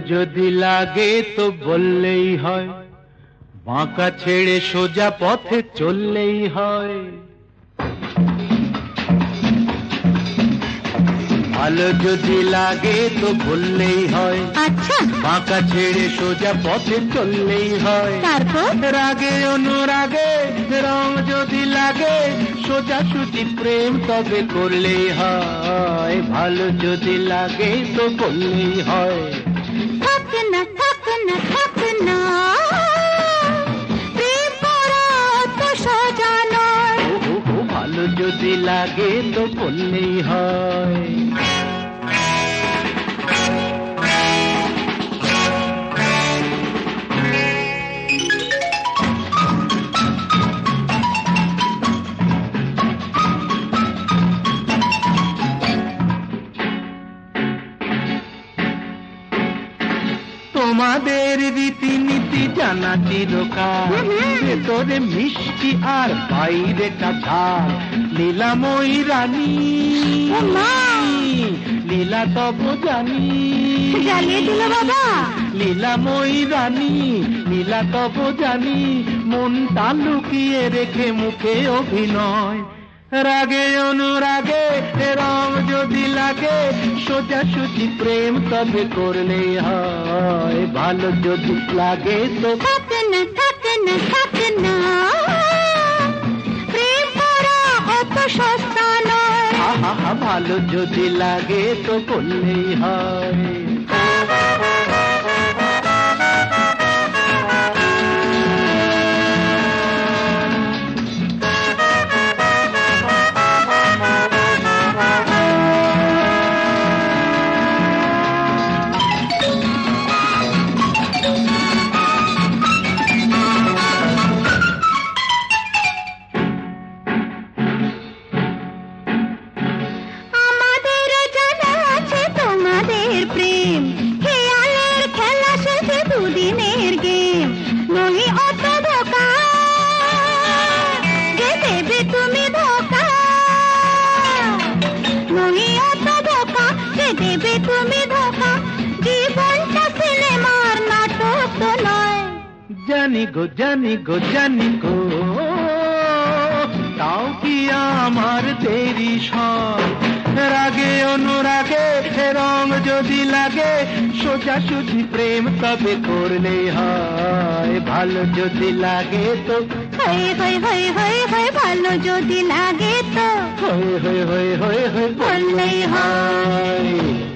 যদি লাগে তো বললেই হয়। বাঁকা ছেড়ে সোজা পথে চললেই হয়। ভালো যদি লাগে তো বললেই হয়। আচ্ছা। বাঁকা ছেড়ে সোজা পথে চললেই হয়। তারপর? রাগে অনুরাগে রং যদি লাগে সোজা সুজি প্রেম তবে করলেই হয়। ভালো যদি লাগে তো বললেই হয়। থাক না থাক না থাক না প্রেম করা তো সোজা নয় ও, ও, ও, ভালো যদি লাগে তো বললেই হয় তোমাদের রীতিনীতি জানা চিরকাল। ভেতরে মিষ্টি আর বাইরে কাঁচা লীলাময়ী রানী! লীলা তব জানি। লীলাময়ী রানী লীলা তব জানি। মনটা লুকিয়ে রেখে মুখে অভিনয়। রাগে অনুরাগে রাম যদি লাগে সোজা সুজি প্রেম তবে করলে হয়। ভালো যদি লাগে তো থাকে না থাকে না থাকে না। প্রেম করা অত সস্তা নয়। ভালো যদি লাগে তো করলেই হয়। বিষয় রাগে অনুরাগে রং যদি লাগে সোজা সুজি প্রেম তবে করলে হয়। ভালো যদি লাগে তো। ভালো যদি লাগে তো। হয়ে হয়ে হয়ে হয়ে হয়ে। করলেই হয়।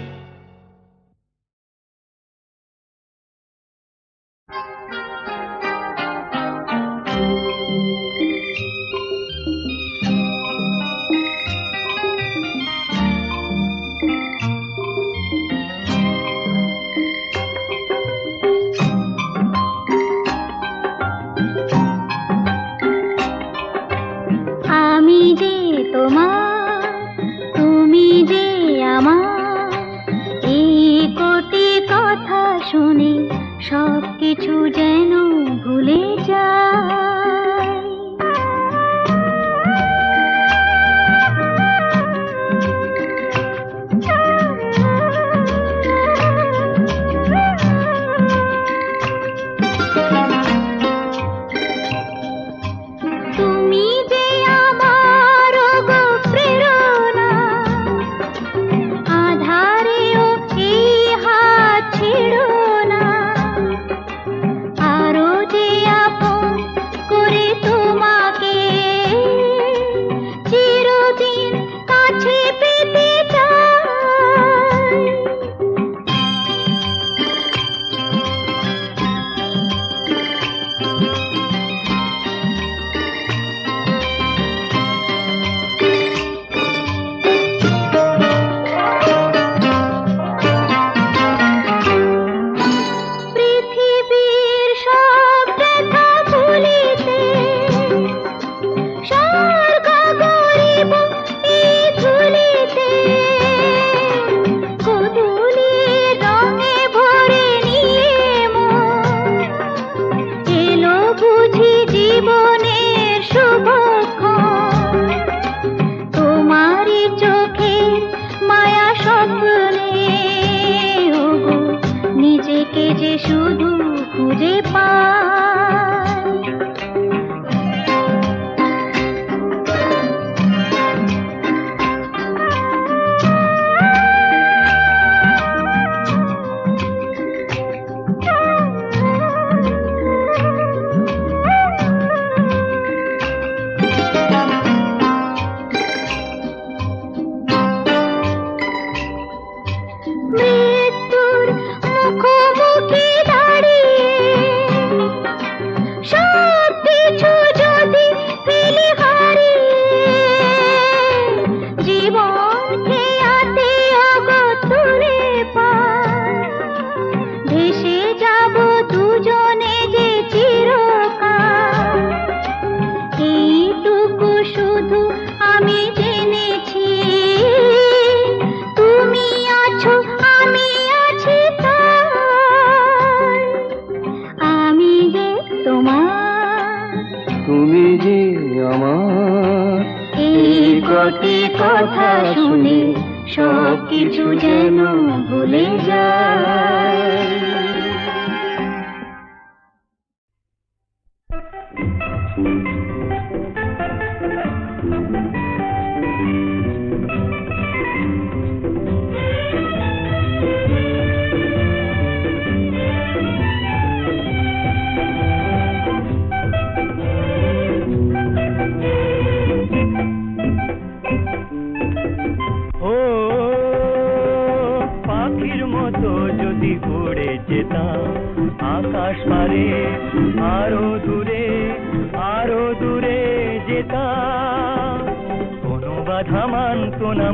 বাধা মানত না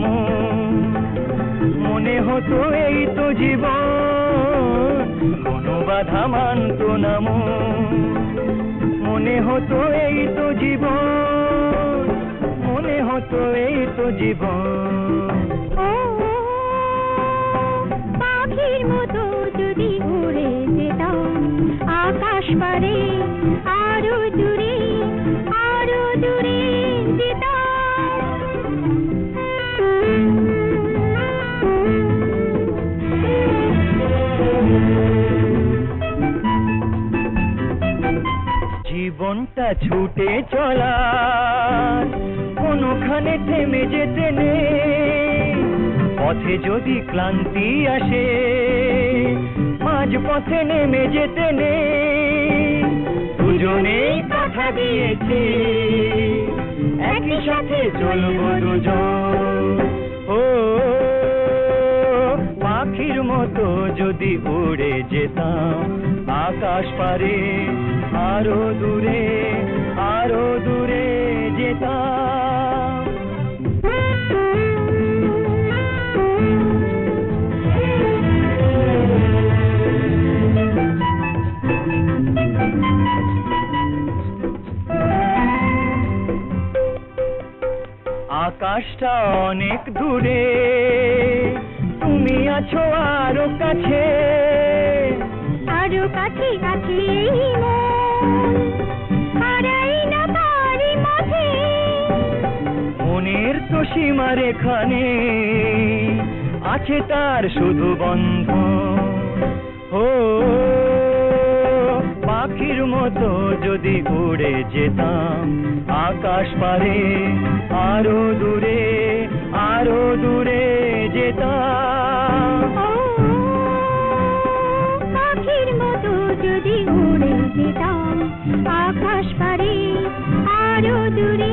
মনে হতো এই তো জীবন। কোনো মানত না মনে হতো এই তো জীবন। মনে হতো এই তো জীবন। ও পাখির মতো যদি যেতাম, আকাশ পারে আরও জীবনটা ছুটে চলা। কোনোখানে থেমে যেতে নেই। পথে যদি ক্লান্তি আসে মাঝ পথে নেমে যেতে নেই। দুজনেই কথা দিয়েছে, একই সাথে চলবো দুজন। ও, পাখির মতো যদি উড়ে যেতাম, আকাশ পারে আরও দূরে। আকাশটা অনেক দূরে তুমি আছো আরও কাছে। আরও কাছে কাছে মনের তো সীমার এখানে আছে তার শুধু বন্ধ ও, পাখির মতো যদি উড়ে যেতাম আকাশ পারে, আরও দূরে আরও দূরে যেতাম। পাখির মতো যদি উড়ে যেতাম আকাশ পারে, আরও দূরে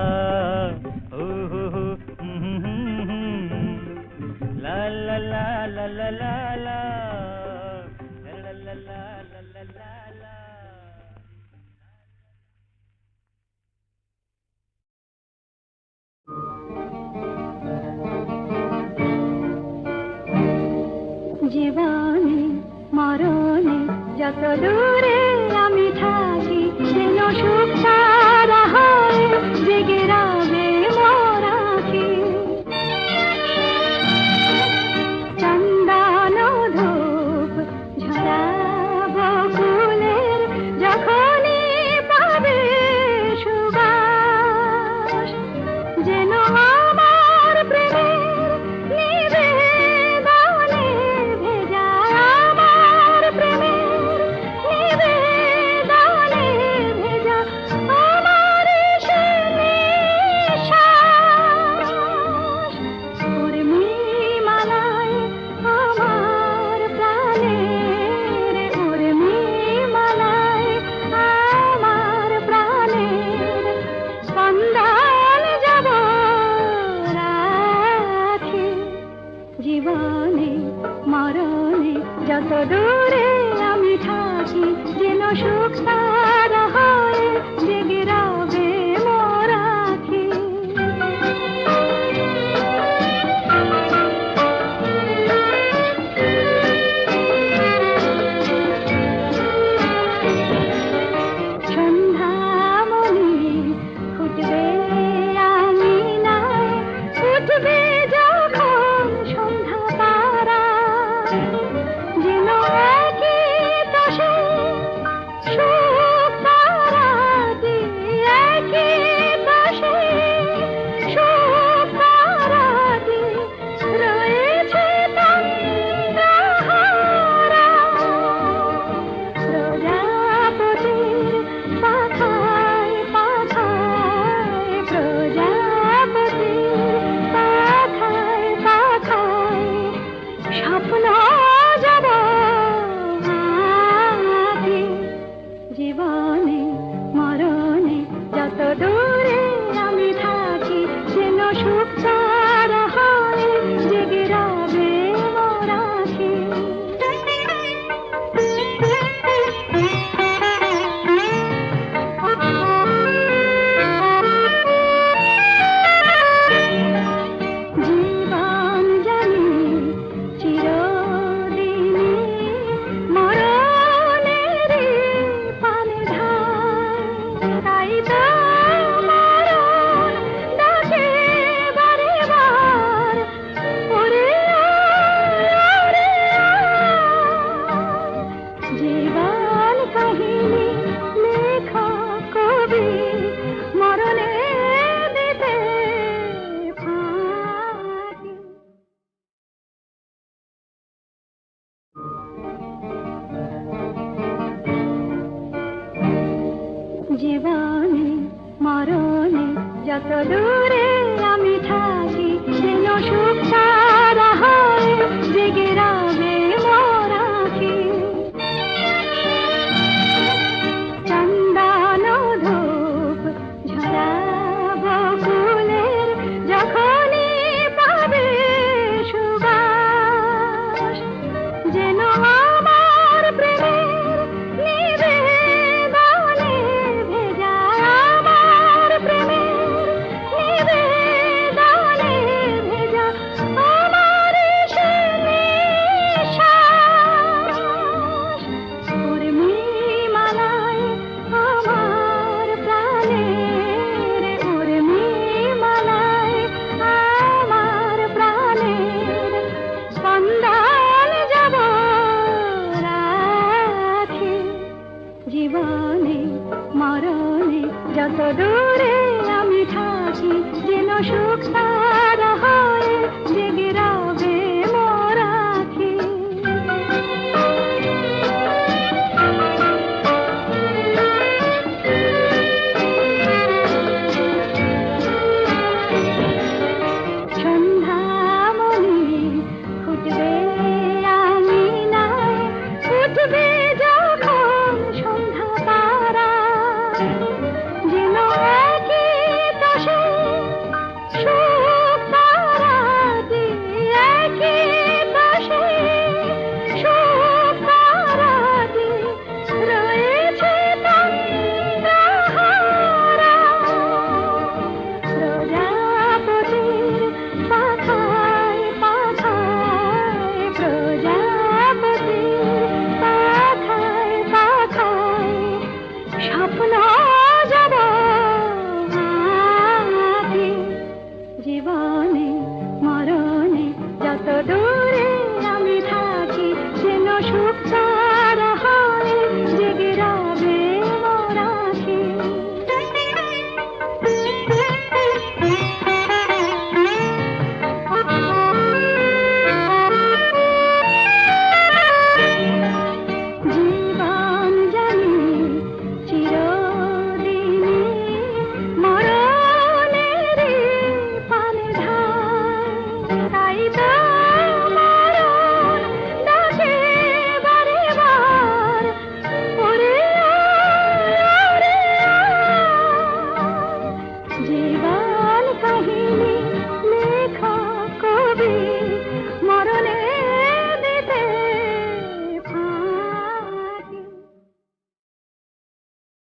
যত দূরে জীবনে মরণে যত দূরে আমি থাকি যেন সুখ সারা হয় জেগেরা